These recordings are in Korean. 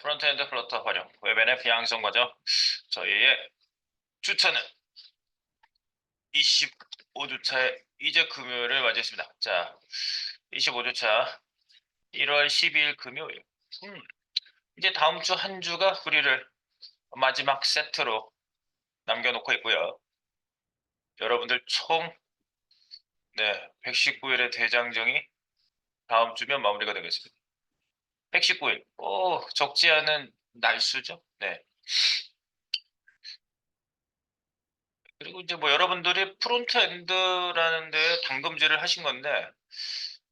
프론트엔드 플러터 활용, 웹엔의 비양성 과정. 저희의 주차는 25주차에 이제 금요일을 맞이했습니다. 자, 25주차 1월 12일 금요일. 음, 이제 다음 주 한 주가 우리를 마지막 세트로 남겨놓고 있고요. 여러분들 총 네, 119일의 대장정이 다음 주면 마무리가 되겠습니다. 119일. 오, 적지 않은 날수죠. 네. 그리고 이제 뭐 여러분들이 프론트 엔드라는 데 당금질을 하신 건데,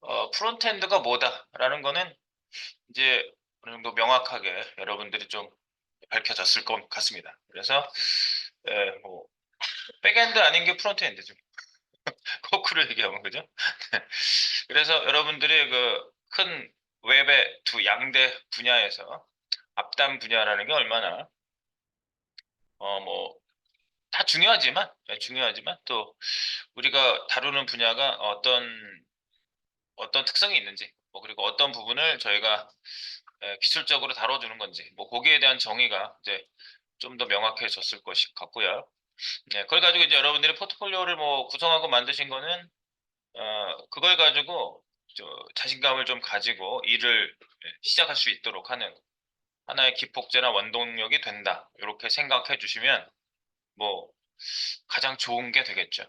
어, 프론트 엔드가 뭐다라는 거는 이제 어느 정도 명확하게 여러분들이 좀 밝혀졌을 것 같습니다. 그래서, 예, 뭐, 백엔드 아닌 게 프론트 엔드죠. 거꾸로 얘기하면 그죠? 네. 그래서 여러분들이 그 큰 웹의 두 양대 분야에서 앞단 분야라는 게 얼마나 어 뭐 다 중요하지만 네, 중요하지만 또 우리가 다루는 분야가 어떤 어떤 특성이 있는지 뭐 그리고 어떤 부분을 저희가 에, 기술적으로 다뤄주는 건지 뭐 거기에 대한 정의가 이제 좀 더 명확해졌을 것이 같고요. 네, 그걸 가지고 이제 여러분들이 포트폴리오를 뭐 구성하고 만드신 거는 어 그걸 가지고 저 자신감을 좀 가지고 일을 예, 시작할 수 있도록 하는 하나의 기폭제나 원동력이 된다. 이렇게 생각해 주시면 뭐 가장 좋은 게 되겠죠.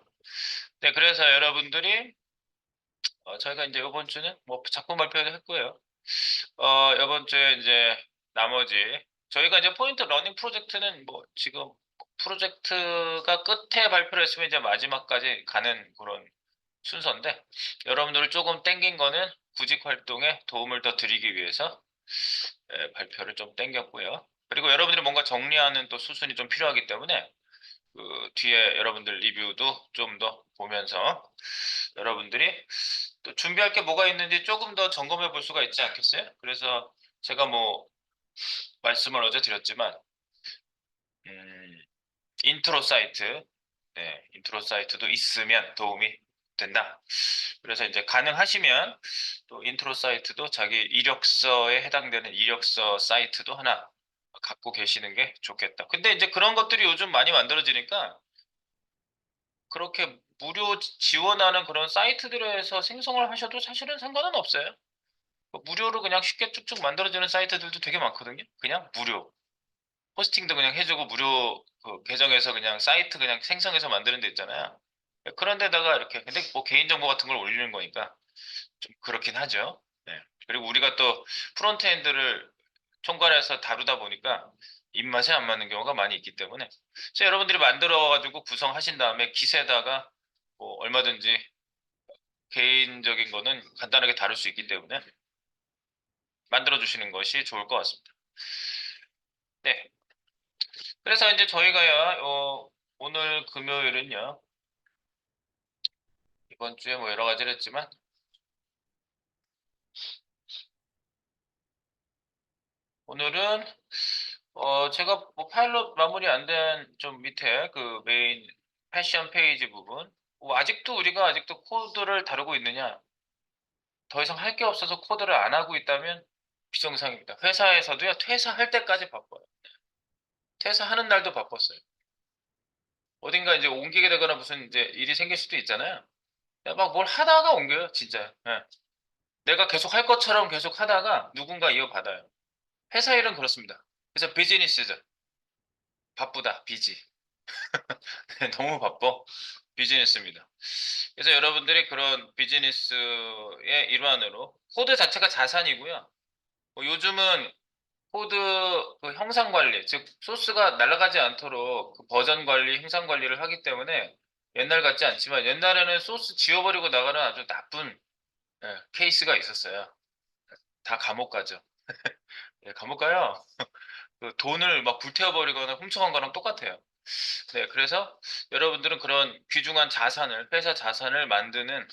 네, 그래서 여러분들이 어, 저희가 이제 이번 주는 뭐 작품 발표도 했고요. 어, 이번 주에 이제 나머지 저희가 이제 포인트 러닝 프로젝트는 뭐 지금 프로젝트가 끝에 발표를 했으면 이제 마지막까지 가는 그런 순서인데 여러분들을 조금 땡긴 거는 구직 활동에 도움을 더 드리기 위해서 예, 발표를 좀 땡겼고요. 그리고 여러분들이 뭔가 정리하는 또 수순이 좀 필요하기 때문에 그 뒤에 여러분들 리뷰도 좀 더 보면서 여러분들이 또 준비할 게 뭐가 있는지 조금 더 점검해 볼 수가 있지 않겠어요? 그래서 제가 뭐 말씀을 어제 드렸지만 음, 인트로 사이트 네, 인트로 사이트도 있으면 도움이 된다. 그래서 이제 가능하시면 또 인트로 사이트도 자기 이력서에 해당되는 이력서 사이트도 하나 갖고 계시는 게 좋겠다. 근데 이제 그런 것들이 요즘 많이 만들어지니까 그렇게 무료 지- 지원하는 그런 사이트들에서 생성을 하셔도 사실은 상관은 없어요. 뭐 무료로 그냥 쉽게 쭉쭉 만들어지는 사이트들도 되게 많거든요. 그냥 무료. 호스팅도 그냥 해주고 무료 그 계정에서 그냥 사이트 그냥 생성해서 만드는 데 있잖아요. 그런 데다가 이렇게 근데 뭐 개인정보 같은 걸 올리는 거니까 좀 그렇긴 하죠. 네. 그리고 우리가 또 프론트엔드를 총괄해서 다루다 보니까 입맛에 안 맞는 경우가 많이 있기 때문에 그래서 여러분들이 만들어 가지고 구성하신 다음에 기세다가 뭐 얼마든지 개인적인 거는 간단하게 다룰 수 있기 때문에 만들어 주시는 것이 좋을 것 같습니다. 네. 그래서 이제 저희가요, 어, 오늘 금요일은요, 이번 주에 뭐 여러 가지를 했지만, 오늘은, 어, 제가 뭐 파일럿 마무리 안 된 좀 밑에 그 메인 패션 페이지 부분, 뭐 아직도 우리가 아직도 코드를 다루고 있느냐, 더 이상 할 게 없어서 코드를 안 하고 있다면 비정상입니다. 회사에서도요, 퇴사할 때까지 바빠요. 퇴사하는 날도 바빴어요. 어딘가 이제 옮기게 되거나 무슨 이제 일이 생길 수도 있잖아요. 막 뭘 하다가 옮겨요, 진짜. 예. 내가 계속 할 것처럼 계속 하다가 누군가 이어받아요. 회사 일은 그렇습니다. 그래서 비즈니스죠. 바쁘다, 비지. 네, 너무 바빠. 비즈니스입니다. 그래서 여러분들이 그런 비즈니스의 일환으로 코드 자체가 자산이고요. 뭐 요즘은 코드 그 형상 관리, 즉 소스가 날아가지 않도록 그 버전 관리, 형상 관리를 하기 때문에 옛날 같지 않지만 옛날에는 소스 지워버리고 나가는 아주 나쁜 예, 케이스가 있었어요. 다 감옥 가죠. 예, 감옥 가요. 그 돈을 막 불태워버리거나 훔쳐간 거랑 똑같아요. 네, 그래서 여러분들은 그런 귀중한 자산을, 회사 자산을 만드는,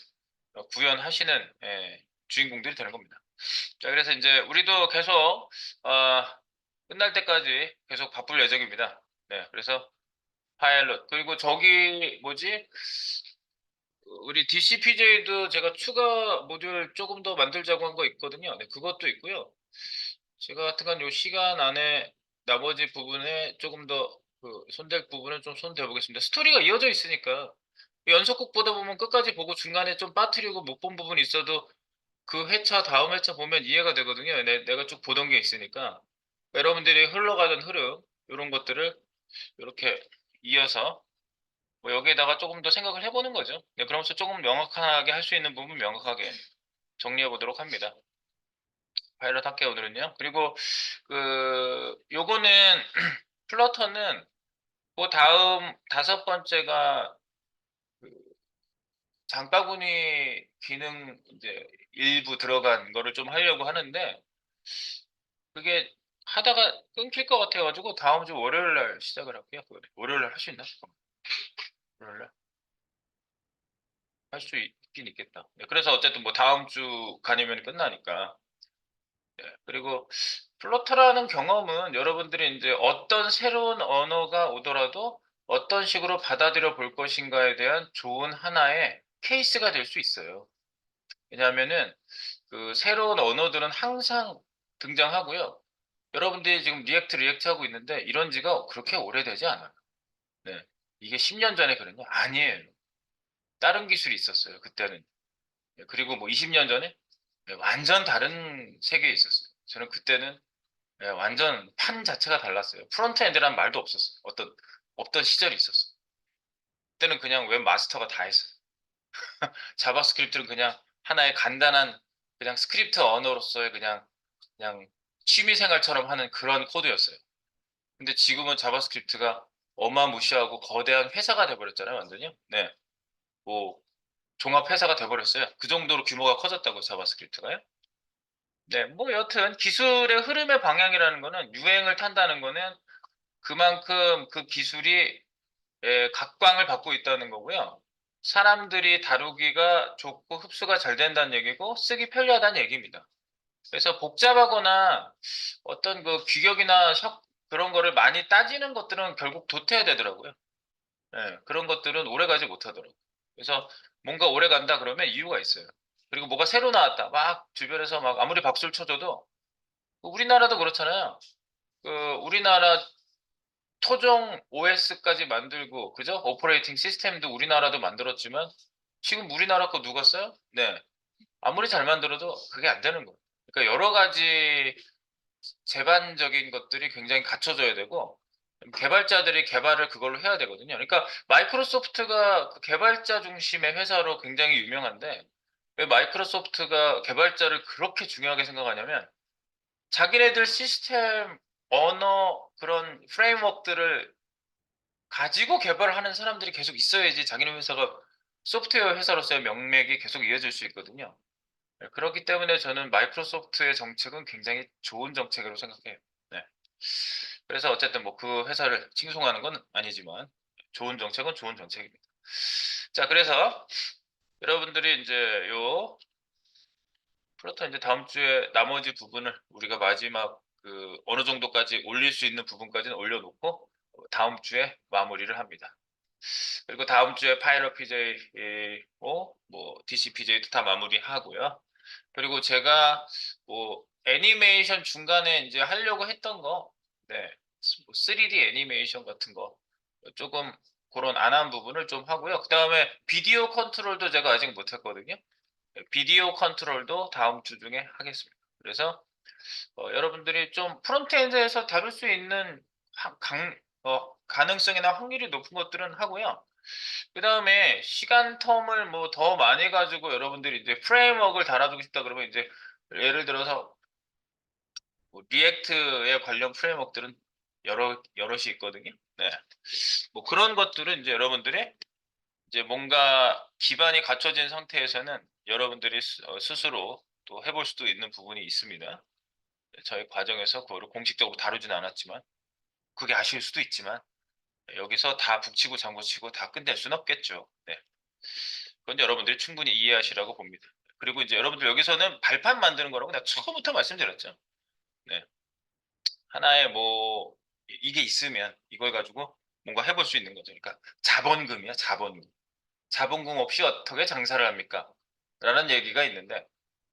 어, 구현하시는 예, 주인공들이 되는 겁니다. 자, 그래서 이제 우리도 계속 어, 끝날 때까지 계속 바쁠 예정입니다. 네, 그래서 파일럿 그리고 저기 뭐지? 우리 DCPJ도 제가 추가 모듈 조금 더 만들자고 한 거 있거든요. 네, 그것도 있고요. 제가 하여튼간 요 시간 안에 나머지 부분에 조금 더 그 손댈 부분은 좀 손대 보겠습니다. 스토리가 이어져 있으니까 연속극 보다 보면 끝까지 보고 중간에 좀 빠뜨리고 못 본 부분이 있어도 그 회차 다음 회차 보면 이해가 되거든요. 내, 내가 쭉 보던 게 있으니까 여러분들이 흘러가던 흐름 이런 것들을 이렇게 이어서 뭐 여기에다가 조금 더 생각을 해보는 거죠. 네, 그러면서 조금 명확하게 할 수 있는 부분 명확하게 정리해 보도록 합니다. 파일럿 할게요 오늘은요. 그리고 그 요거는 플러터는 그 다음 다섯 번째가 그 장바구니 기능 이제 일부 들어간 거를 좀 하려고 하는데 그게 하다가 끊길 것 같아가지고 다음 주 월요일 날 시작을 할게요. 월요일 날 할 수 있나? 월요일 날? 할 수 있긴 있겠다. 네, 그래서 어쨌든 뭐 다음 주 간이면 끝나니까. 네, 그리고 플러터라는 경험은 여러분들이 이제 어떤 새로운 언어가 오더라도 어떤 식으로 받아들여 볼 것인가에 대한 좋은 하나의 케이스가 될 수 있어요. 왜냐하면은 그 새로운 언어들은 항상 등장하고요. 여러분들이 지금 리액트 리액트 하고 있는데 이런 지가 그렇게 오래되지 않아요. 네. 이게 10년 전에 그랬냐? 아니에요. 다른 기술이 있었어요. 그때는. 네, 그리고 뭐 20년 전에 네, 완전 다른 세계에 있었어요. 저는 그때는 네, 완전 판 자체가 달랐어요. 프론트 엔드라는 말도 없었어요. 어떤 없던 시절이 있었어요. 그때는 그냥 웹 마스터가 다 했어요. 자바스크립트는 그냥 하나의 간단한 그냥 스크립트 언어로서의 그냥 그냥 취미 생활처럼 하는 그런 코드였어요. 근데 지금은 자바스크립트가 어마무시하고 거대한 회사가 돼버렸잖아요, 완전히. 네. 뭐 종합 회사가 돼버렸어요. 그 정도로 규모가 커졌다고 자바스크립트가요. 네, 뭐 여튼 기술의 흐름의 방향이라는 거는 유행을 탄다는 거는 그만큼 그 기술이 예, 각광을 받고 있다는 거고요. 사람들이 다루기가 좋고 흡수가 잘 된다는 얘기고 쓰기 편리하다는 얘기입니다. 그래서 복잡하거나 어떤 그 규격이나 석 그런 거를 많이 따지는 것들은 결국 도태해야 되더라고요. 예, 그런 것들은 오래 가지 못하더라고요. 그래서 뭔가 오래 간다 그러면 이유가 있어요. 그리고 뭐가 새로 나왔다. 막 주변에서 막 아무리 박수를 쳐줘도 우리나라도 그렇잖아요. 그 우리나라 토종 OS까지 만들고 그죠? 오퍼레이팅 시스템도 우리나라도 만들었지만 지금 우리나라 거 누가 써요? 네. 아무리 잘 만들어도 그게 안 되는 거예요. 그러니까 여러 가지 제반적인 것들이 굉장히 갖춰져야 되고 개발자들이 개발을 그걸로 해야 되거든요. 그러니까 마이크로소프트가 그 개발자 중심의 회사로 굉장히 유명한데 왜 마이크로소프트가 개발자를 그렇게 중요하게 생각하냐면 자기네들 시스템, 언어, 그런 프레임워크들을 가지고 개발을 하는 사람들이 계속 있어야지 자기네 회사가 소프트웨어 회사로서의 명맥이 계속 이어질 수 있거든요. 네, 그렇기 때문에 저는 마이크로소프트의 정책은 굉장히 좋은 정책이라고 생각해요. 네. 그래서 어쨌든 뭐 그 회사를 칭송하는 건 아니지만 좋은 정책은 좋은 정책입니다. 자, 그래서 여러분들이 이제 요 플러터 이제 다음 주에 나머지 부분을 우리가 마지막 그 어느 정도까지 올릴 수 있는 부분까지는 올려놓고 다음 주에 마무리를 합니다. 그리고 다음 주에 파일럿 PJ고 뭐 DC PJ도 다 마무리하고요. 그리고 제가 뭐 애니메이션 중간에 이제 하려고 했던 거, 네, 3D 애니메이션 같은 거 조금 그런 안 한 부분을 좀 하고요. 그 다음에 비디오 컨트롤도 제가 아직 못했거든요. 네, 비디오 컨트롤도 다음 주 중에 하겠습니다. 그래서 어, 여러분들이 좀 프론트엔드에서 다룰 수 있는 하- 강, 어, 가능성이나 확률이 높은 것들은 하고요. 그 다음에 시간 텀을 뭐 더 많이 가지고 여러분들이 이제 프레임워크를 달아주고 싶다 그러면 이제 예를 들어서 뭐 리액트에 관련 프레임워크들은 여러 여럿이 있거든요. 네. 뭐 그런 것들은 이제 여러분들이 이제 뭔가 기반이 갖춰진 상태에서는 여러분들이 스- 어, 스스로 또 해볼 수도 있는 부분이 있습니다. 네, 저희 과정에서 그거를 공식적으로 다루지는 않았지만 그게 아쉬울 수도 있지만 여기서 다 북치고 장구치고 다 끝낼 수는 없겠죠. 네. 그건 여러분들이 충분히 이해하시라고 봅니다. 그리고 이제 여러분들 여기서는 발판 만드는 거라고 내가 처음부터 말씀드렸죠. 네. 하나의 뭐 이- 이게 있으면 이걸 가지고 뭔가 해볼 수 있는 거죠. 그러니까 자본금이야, 자본금. 자본금 없이 어떻게 장사를 합니까? 라는 얘기가 있는데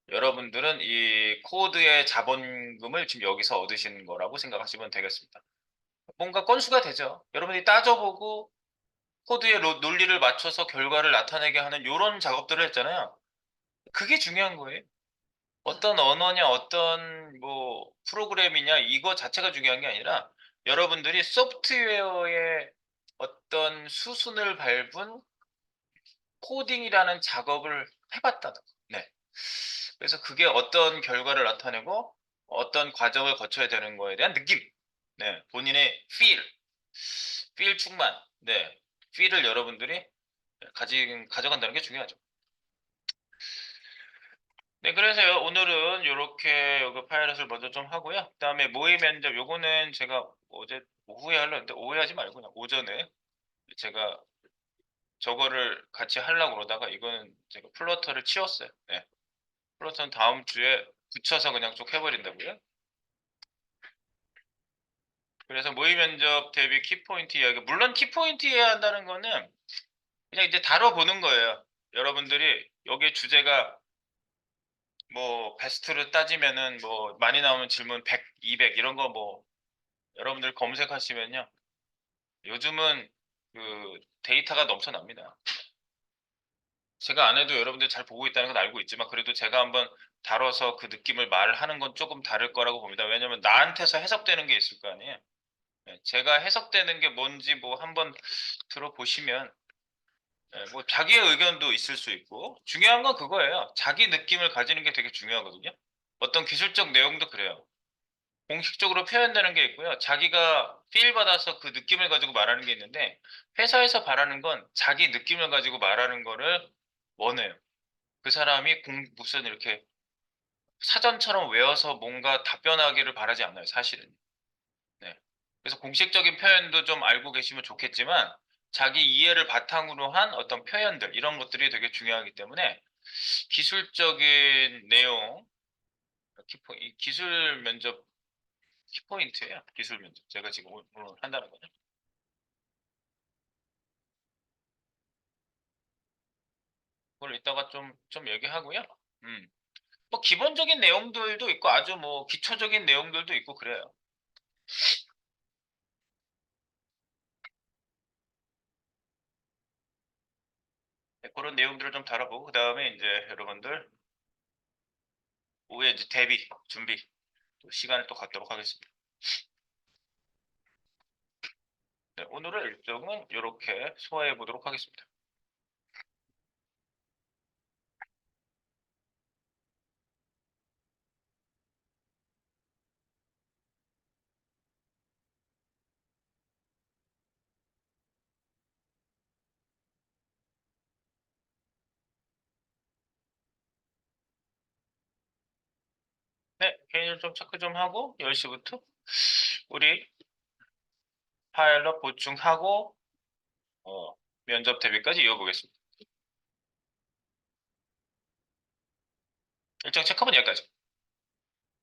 여러분들은 이 코드의 자본금을 지금 여기서 얻으시는 거라고 생각하시면 되겠습니다. 뭔가 건수가 되죠. 여러분이 따져보고 코드의 로- 논리를 맞춰서 결과를 나타내게 하는 이런 작업들을 했잖아요. 그게 중요한 거예요. 어떤 언어냐, 어떤 뭐 프로그램이냐 이거 자체가 중요한 게 아니라 여러분들이 소프트웨어의 어떤 수순을 밟은 코딩이라는 작업을 해봤다는 거. 네. 그래서 그게 어떤 결과를 나타내고 어떤 과정을 거쳐야 되는 거에 대한 느낌. 네. 본인의 feel, feel 충만. 네. feel을 여러분들이 가지, 가져간다는 게 중요하죠. 네, 그래서요, 오늘은 이렇게 여기 파일럿을 먼저 좀 하고요. 그 다음에 모의 면접, 요거는 제가 어제 오후에 하려고 했는데, 오해하지 말고 그냥 오전에 제가 저거를 같이 하려고 그러다가 이거는 제가 플러터를 치웠어요. 네. 플러터는 다음 주에 붙여서 그냥 쭉 해버린다고요. 그래서 모의 면접 대비 키포인트 이야기. 물론 키포인트 이해야 한다는 거는 그냥 이제 다뤄보는 거예요. 여러분들이 여기에 주제가 뭐 베스트로 따지면은 뭐 많이 나오는 질문 100, 200 이런 거 뭐 여러분들 검색하시면요. 요즘은 그 데이터가 넘쳐납니다. 제가 안 해도 여러분들 잘 보고 있다는 건 알고 있지만 그래도 제가 한번 다뤄서 그 느낌을 말하는 건 조금 다를 거라고 봅니다. 왜냐면 나한테서 해석되는 게 있을 거 아니에요. 네, 제가 해석되는 게 뭔지 뭐 한번 들어보시면 네, 뭐 자기의 의견도 있을 수 있고 중요한 건 그거예요. 자기 느낌을 가지는 게 되게 중요하거든요. 어떤 기술적 내용도 그래요. 공식적으로 표현되는 게 있고요. 자기가 필 받아서 그 느낌을 가지고 말하는 게 있는데 회사에서 바라는 건 자기 느낌을 가지고 말하는 거를 원해요. 그 사람이 공, 무슨 이렇게 사전처럼 외워서 뭔가 답변하기를 바라지 않아요. 사실은. 네. 그래서 공식적인 표현도 좀 알고 계시면 좋겠지만 자기 이해를 바탕으로 한 어떤 표현들 이런 것들이 되게 중요하기 때문에 기술적인 내용 키포, 이 기술 면접 키포인트예요. 기술 면접. 제가 지금 오늘 한다는 거죠. 그걸 이따가 좀, 좀 얘기하고요. 음. 뭐 기본적인 내용들도 있고 아주 뭐 기초적인 내용들도 있고 그래요. 그런 내용들을 좀 다뤄보고 그 다음에 이제 여러분들 오후에 이제 대비 준비 또 시간을 또 갖도록 하겠습니다. 네, 오늘의 일정은 이렇게 소화해 보도록 하겠습니다. 네, 개인일 좀 체크 좀 하고 10시부터 우리 파일럿 보충하고 어, 면접 대비까지 이어보겠습니다. 일정 체크는 여기까지.